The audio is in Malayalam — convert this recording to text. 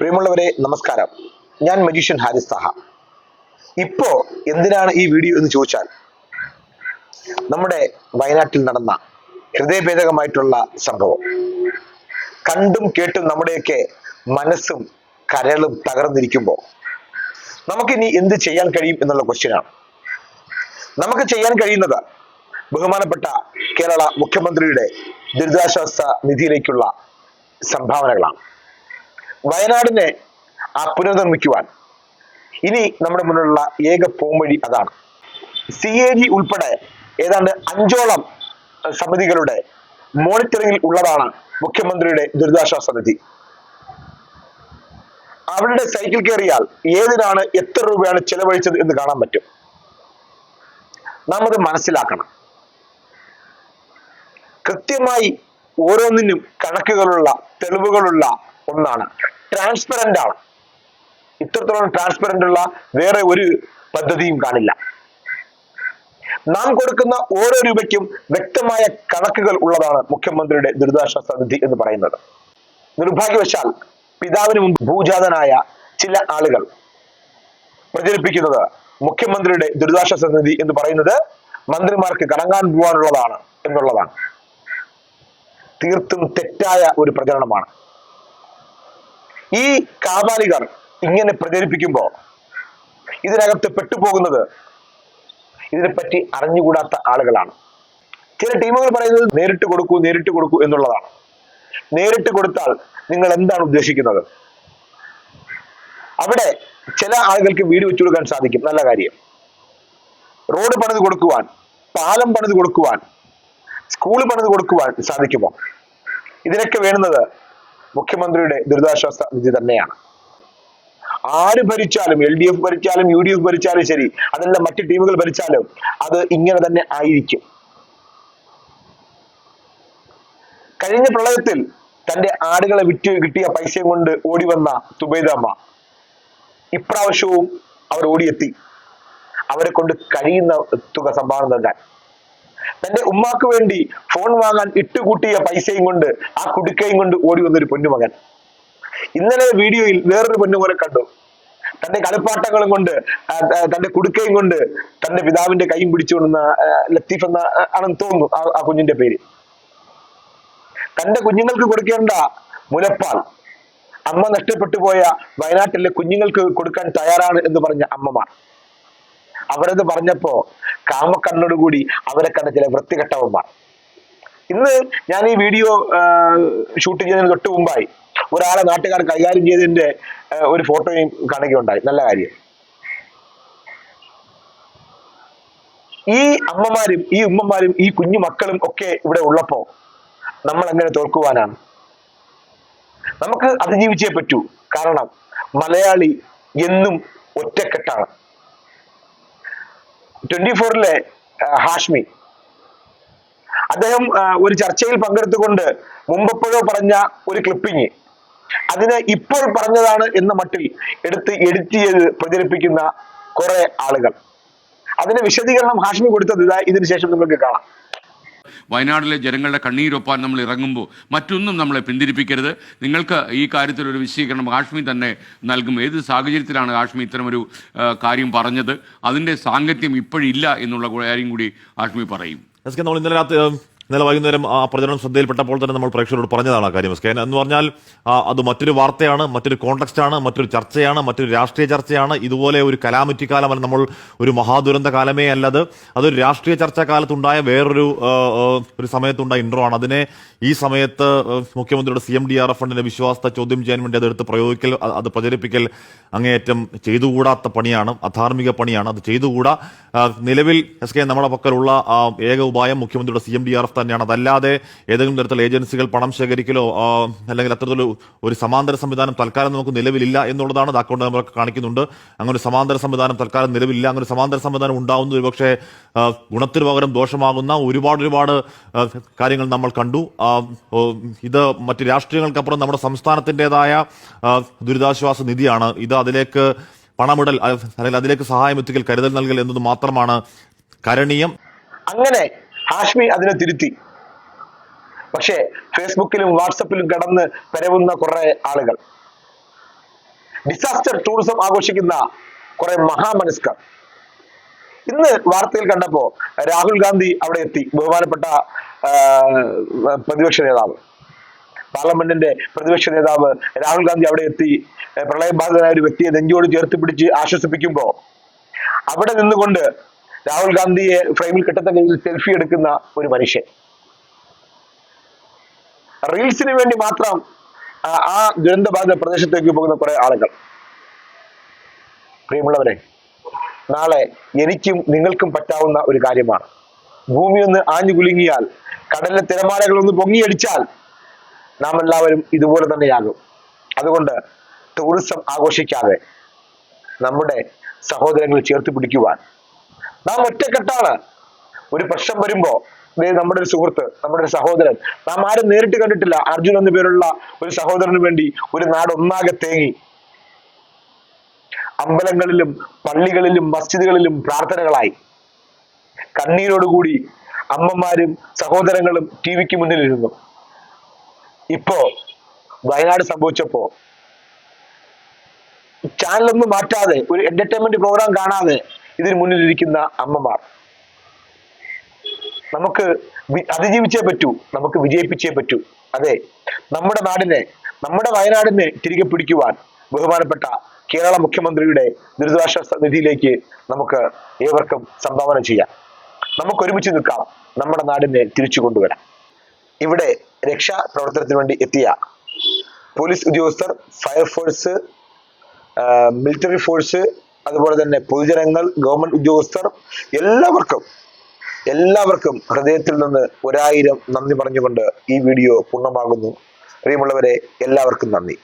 പ്രിയമുള്ളവരെ നമസ്കാരം. ഞാൻ മജീഷ്യൻ ഹാരിസ് താഹ ഇപ്പോ എന്തിനാണ് ഈ വീഡിയോ എന്ന് ചോദിച്ചാൽ നമ്മുടെ വയനാട്ടിൽ നടന്ന ഹൃദയഭേദകമായിട്ടുള്ള സംഭവം. കണ്ടും കേട്ടും നമ്മുടെയൊക്കെ മനസ്സും കരളും തകർന്നിരിക്കുമ്പോൾ നമുക്കിനി എന്ത് ചെയ്യാൻ കഴിയും എന്നുള്ള ക്വസ്റ്റ്യനാണ് നമുക്ക് ചെയ്യാൻ കഴിയുന്നത് ബഹുമാനപ്പെട്ട കേരള മുഖ്യമന്ത്രിയുടെ ദുരിതാശ്വാസ നിധിയിലേക്കുള്ള സംഭാവനകളാണ്. വയനാടിനെ പുനർനിർമ്മിക്കുവാൻ ഇനി നമ്മുടെ മുന്നിലുള്ള ഏക പോംവഴി അതാണ്. സി എ ജി ഉൾപ്പെടെ ഏതാണ്ട് അഞ്ചോളം സമിതികളുടെ മോണിറ്ററിംഗിൽ ഉള്ളതാണ് മുഖ്യമന്ത്രിയുടെ ദുരിതാശ്വാസ നിധി. അവരുടെ സൈക്കിൾ കയറിയാൽ ഏതിനാണ് എത്ര രൂപയാണ് ചെലവഴിച്ചത് എന്ന് കാണാൻ പറ്റും. നാം അത് മനസ്സിലാക്കണം. കൃത്യമായി ഓരോന്നിനും കണക്കുകളുള്ള തെളിവുകളുള്ള ഒന്നാണ്. ട്രാൻസ്പെറന്റ് ആണ്. ഇത്രത്തോളം ട്രാൻസ്പെറന്റ് ഉള്ള വേറെ ഒരു പദ്ധതിയും കാണില്ല. നാം കൊടുക്കുന്ന ഓരോ രൂപയ്ക്കും വ്യക്തമായ കണക്കുകൾ ഉള്ളതാണ് മുഖ്യമന്ത്രിയുടെ ദുരിതാശ്വാസ നിധി എന്ന് പറയുന്നത്. നിർഭാഗ്യവശാൽ പിതാവിന് മുമ്പ് ഭൂജാതനായ ചില ആളുകൾ പ്രചരിപ്പിക്കുന്നത് മുഖ്യമന്ത്രിയുടെ ദുരിതാശ്വാസ നിധി എന്ന് പറയുന്നത് മന്ത്രിമാർക്ക് കറങ്ങാൻ പോകാനുള്ളതാണ് എന്നുള്ളതാണ്. തീർത്തും തെറ്റായ ഒരു പ്രചരണമാണ്. ഈ കാബാലികർ ഇങ്ങനെ പ്രചരിപ്പിക്കുമ്പോൾ ഇതിനകത്ത് പെട്ടുപോകുന്നത് ഇതിനെപ്പറ്റി അറിഞ്ഞുകൂടാത്ത ആളുകളാണ്. ചില ടീമുകൾ പറയുന്നത് നേരിട്ട് കൊടുക്കൂ നേരിട്ട് കൊടുക്കൂ എന്നുള്ളതാണ്. നേരിട്ട് കൊടുത്താൽ നിങ്ങൾ എന്താണ് ഉദ്ദേശിക്കുന്നത്? അവിടെ ചില ആളുകൾക്ക് വീട് വെച്ചു കൊടുക്കാൻ സാധിക്കും. നല്ല കാര്യം. റോഡ് പണിത് കൊടുക്കുവാൻ പാലം പണിത് കൊടുക്കുവാൻ സ്കൂൾ പണിത് കൊടുക്കുവാൻ സാധിക്കുമോ? ഇതിനൊക്കെ വേണ്ടുന്നത് മുഖ്യമന്ത്രിയുടെ ദുരിതാശ്വാസ നിധി തന്നെയാണ്. ആര് ഭരിച്ചാലും എൽ ഡി എഫ് ഭരിച്ചാലും യു ഡി എഫ് ഭരിച്ചാലും ശരി അതല്ല മറ്റു ടീമുകൾ ഭരിച്ചാലും അത് ഇങ്ങനെ തന്നെ ആയിരിക്കും. കഴിഞ്ഞ പ്രളയത്തിൽ തന്റെ ആടുകളെ വിറ്റ് കിട്ടിയ പൈസയും കൊണ്ട് ഓടി വന്ന തുബൈദമ്മ ഇപ്രാവശ്യവും അവർ ഓടിയെത്തി. അവരെ കൊണ്ട് കഴിയുന്ന തുക സംഭാവന നൽകാൻ. തന്റെ ഉമ്മാക്ക് വേണ്ടി ഫോൺ വാങ്ങാൻ ഇട്ടുകൂട്ടിയ പൈസയും കൊണ്ട് ആ കുടുക്കയും കൊണ്ട് ഓടി വന്നൊരു പൊന്നുമകൻ. ഇന്നലെ വീഡിയോയിൽ വേറൊരു പൊന്നുമകനെ കണ്ടു. തന്റെ കളിപ്പാട്ടങ്ങളും കൊണ്ട് തന്റെ കുടുക്കയും കൊണ്ട് തന്റെ പിതാവിന്റെ കൈയും പിടിച്ചുകൊണ്ടുന്ന ലത്തീഫ് എന്ന ആണെന്ന് തോന്നുന്നു ആ കുഞ്ഞിന്റെ പേര്. തന്റെ കുഞ്ഞുങ്ങൾക്ക് കൊടുക്കേണ്ട മുലപ്പാൽ. അമ്മ നഷ്ടപ്പെട്ടു പോയ വയനാട്ടിലെ കുഞ്ഞുങ്ങൾക്ക് കൊടുക്കാൻ തയ്യാറാണ് എന്ന് പറഞ്ഞ അമ്മമാർ. അവരത് പറഞ്ഞപ്പോ കാമക്കണ്ണോടുകൂടി അവരെ കണ്ട ചില വൃത്തികെട്ടവന്മാർ. ഇന്ന് ഞാൻ ഈ വീഡിയോ ഷൂട്ട് ചെയ്യുന്നതിന് തൊട്ട് മുമ്പായി ഒരാളെ നാട്ടുകാർ കൈകാര്യം ചെയ്തതിന്റെ ഒരു ഫോട്ടോയും കാണുകയുണ്ടായി നല്ല കാര്യം. ഈ അമ്മമാരും ഈ ഉമ്മമാരും ഈ കുഞ്ഞു മക്കളും ഒക്കെ ഇവിടെ ഉള്ളപ്പോ നമ്മൾ എങ്ങനെ തോൽക്കുവാനാണ്? നമുക്ക് അതിജീവിച്ചേ പറ്റൂ. കാരണം മലയാളി എന്നും ഒറ്റക്കെട്ടാണ്. ട്വന്റി ഫോറിലെ ഹാഷ്മി. അദ്ദേഹം ഒരു ചർച്ചയിൽ പങ്കെടുത്തുകൊണ്ട് മുമ്പെപ്പോഴോ പറഞ്ഞ ഒരു ക്ലിപ്പിംഗ് അതിനെ ഇപ്പോൾ പറഞ്ഞതാണ് എന്ന മട്ടിൽ എടുത്ത് എഡിറ്റ് ചെയ്ത് പ്രചരിപ്പിക്കുന്ന കുറെ ആളുകൾ. അതിന് വിശദീകരണം ഹാഷ്മി കൊടുത്തത് ഇതാ ശേഷം നിങ്ങൾക്ക് കാണാം. വയനാട്ടിലെ ജനങ്ങളുടെ കണ്ണീരൊപ്പാൻ നമ്മൾ ഇറങ്ങുമ്പോൾ മറ്റൊന്നും നമ്മളെ പിന്തിരിപ്പിക്കരുത്. നിങ്ങൾക്ക് ഈ കാര്യത്തിൽ ഒരു വിശദീകരണം കാശ്മീർ തന്നെ നൽകും. ഏത് സാഹചര്യത്തിലാണ് കാശ്മീർ ഇത്തരമൊരു കാര്യം പറഞ്ഞത്? അതിന്റെ സാങ്കത്യം ഇപ്പോഴില്ല എന്നുള്ള കാര്യം കൂടി കാശ്മീർ പറയും. നമ്മൾ ഇന്നലെ രാത്രി ഇന്നലെ വൈകുന്നേരം ആ പ്രചരണം ശ്രദ്ധയിൽപ്പെട്ടപ്പോൾ തന്നെ നമ്മൾ പ്രേക്ഷകരോട് പറഞ്ഞതാണ് ആ കാര്യം സ്കാൻ എന്ന് പറഞ്ഞാൽ അത് മറ്റൊരു വാർത്തയാണ് മറ്റൊരു കോൺടക്സ്റ്റ് ആണ് മറ്റൊരു ചർച്ചയാണ് മറ്റൊരു രാഷ്ട്രീയ ചർച്ചയാണ്. ഇതുപോലെ ഒരു കലാമറ്റി കാലമല്ല നമ്മൾ ഒരു മഹാദുരന്ത കാലമേ അല്ലത്. അതൊരു രാഷ്ട്രീയ ചർച്ചാ കാലത്തുണ്ടായ വേറൊരു ഒരു സമയത്തുണ്ടായ ഇൻട്രോ ആണ്. അതിനെ ഈ സമയത്ത് മുഖ്യമന്ത്രിയുടെ C M D R F ഫണ്ടിന്റെ വിശ്വാസത്തെ ചോദ്യം ചെയ്യാൻ വേണ്ടി അതെടുത്ത് പ്രയോഗിക്കൽ അത് പ്രചരിപ്പിക്കൽ അങ്ങേയറ്റം ചെയ്തുകൂടാത്ത പണിയാണ് അധാർമിക പണിയാണ്. അത് ചെയ്തുകൂടാ. നിലവിൽ എസ് കെ നമ്മുടെ പക്കലുള്ള ഏക ഉപായം മുഖ്യമന്ത്രിയുടെ C M D R F തന്നെയാണ്. അതല്ലാതെ ഏതെങ്കിലും തരത്തിലുള്ള ഏജൻസികൾ പണം ശേഖരിക്കലോ അല്ലെങ്കിൽ അത്തരത്തിലൊരു ഒരു സമാന്തര സംവിധാനം തൽക്കാലം നമുക്ക് നിലവിലില്ല എന്നുള്ളതാണ് അക്കൗണ്ട് നമ്മൾ കാണിക്കുന്നുണ്ട്. അങ്ങനെ ഒരു സമാന്തര സംവിധാനം തൽക്കാലം നിലവിലില്ല. അങ്ങനെ ഒരു സമാന്തര സംവിധാനം ഉണ്ടാവുന്നത് ഒരുപക്ഷെ ഗുണത്തിന് പകരം ദോഷമാകുന്ന ഒരുപാട് ഒരുപാട് കാര്യങ്ങൾ നമ്മൾ കണ്ടു. ഇത് മറ്റ് രാഷ്ട്രീയങ്ങൾക്കപ്പുറം നമ്മുടെ സംസ്ഥാനത്തിന്റെതായ ദുരിതാശ്വാസ നിധിയാണ്. ഇത് അതിലേക്ക് പണമിടൽ അല്ലെങ്കിൽ അതിലേക്ക് സഹായം എത്തിക്കൽ കരുതൽ നൽകൽ എന്നത് മാത്രമാണ് കരണീയം. അങ്ങനെ ഹാഷ്മി അതിനെ തിരുത്തി. പക്ഷേ ഫേസ്ബുക്കിലും വാട്സപ്പിലും കടന്ന് പരവുന്ന കുറെ ആളുകൾ. ഡിസാസ്റ്റർ ടൂറിസം ആഘോഷിക്കുന്ന കുറെ മഹാമനസ്കർ. ഇന്ന് വാർത്തയിൽ കണ്ടപ്പോ രാഹുൽ ഗാന്ധി അവിടെ എത്തി ബഹുമാനപ്പെട്ട പ്രതിപക്ഷ നേതാവ്. പാർലമെന്റിന്റെ പ്രതിപക്ഷ നേതാവ് രാഹുൽ ഗാന്ധി അവിടെ എത്തി പ്രളയബാധിതനായ ഒരു വ്യക്തിയെ നെഞ്ചോട് ചേർത്ത് പിടിച്ച് ആശ്വസിപ്പിക്കുമ്പോ അവിടെ നിന്നുകൊണ്ട് രാഹുൽ ഗാന്ധിയെ ഫ്രെയിമിൽ കിട്ടത്തക്ക രീതിയിൽ സെൽഫി എടുക്കുന്ന ഒരു മനുഷ്യൻ. റീൽസിന് വേണ്ടി മാത്രം ആ, ആ ദുരന്തബാധിത പ്രദേശത്തേക്ക് പോകുന്ന കുറെ ആളുകൾ. പ്രിയമുള്ളവരെ നാളെ എനിക്കും നിങ്ങൾക്കും പറ്റാവുന്ന ഒരു കാര്യമാണ്. ഭൂമി ഒന്ന് ആഞ്ഞു കുലുങ്ങിയാൽ കടലിലെ തിരമാലകൾ ഒന്ന് പൊങ്ങിയടിച്ചാൽ നാം എല്ലാവരും ഇതുപോലെ തന്നെയാകും. അതുകൊണ്ട് ടൂറിസം ആഘോഷിക്കാതെ നമ്മുടെ സഹോദരങ്ങൾ ചേർത്ത് പിടിക്കുവാൻ നാം ഒറ്റക്കെട്ടാണ്. ഒരു പ്രശ്നം വരുമ്പോ നമ്മുടെ ഒരു സുഹൃത്ത് നമ്മുടെ ഒരു സഹോദരൻ നാം ആരും നേരിട്ട് കണ്ടിട്ടില്ല. അർജുൻ എന്ന പേരുള്ള ഒരു സഹോദരന് വേണ്ടി ഒരു നാട് ഒന്നാകെ തേങ്ങി. അമ്പലങ്ങളിലും പള്ളികളിലും മസ്ജിദുകളിലും പ്രാർത്ഥനകളായി. കണ്ണീരോടുകൂടി അമ്മമാരും സഹോദരങ്ങളും ടി വിക്ക് മുന്നിലിരുന്നു. ഇപ്പോ വയനാട് സംഭവിച്ചപ്പോ ചാനലൊന്നും മാറ്റാതെ ഒരു എന്റർടൈൻമെന്റ് പ്രോഗ്രാം കാണാതെ ഇതിന് മുന്നിലിരിക്കുന്ന അമ്മമാർ. നമുക്ക് അതിജീവിച്ചേ പറ്റൂ നമുക്ക് വിജയിപ്പിച്ചേ പറ്റൂ. അതെ നമ്മുടെ നാടിനെ നമ്മുടെ വയനാടിനെ തിരികെ പിടിക്കുവാൻ ബഹുമാനപ്പെട്ട കേരള മുഖ്യമന്ത്രിയുടെ ദുരിതാശ്വാസ നിധിയിലേക്ക് നമുക്ക് ഏവർക്കും സംഭാവന ചെയ്യാം. നമുക്ക് ഒരുമിച്ച് നിൽക്കാം നമ്മുടെ നാടിനെ തിരിച്ചു കൊണ്ടുവരാം ഇവിടെ രക്ഷാ പ്രവർത്തനത്തിന് വേണ്ടി എത്തിയ പോലീസ് ഉദ്യോഗസ്ഥർ ഫയർഫോഴ്സ് മിലിറ്ററി ഫോഴ്സ് അതുപോലെ തന്നെ പൊതുജനങ്ങൾ ഗവൺമെന്റ് ഉദ്യോഗസ്ഥർ എല്ലാവർക്കും എല്ലാവർക്കും ഹൃദയത്തിൽ നിന്ന് ഒരായിരം നന്ദി പറഞ്ഞുകൊണ്ട് ഈ വീഡിയോ പൂർണമാകുന്നു. പ്രിയമുള്ളവരെ എല്ലാവർക്കും നന്ദി.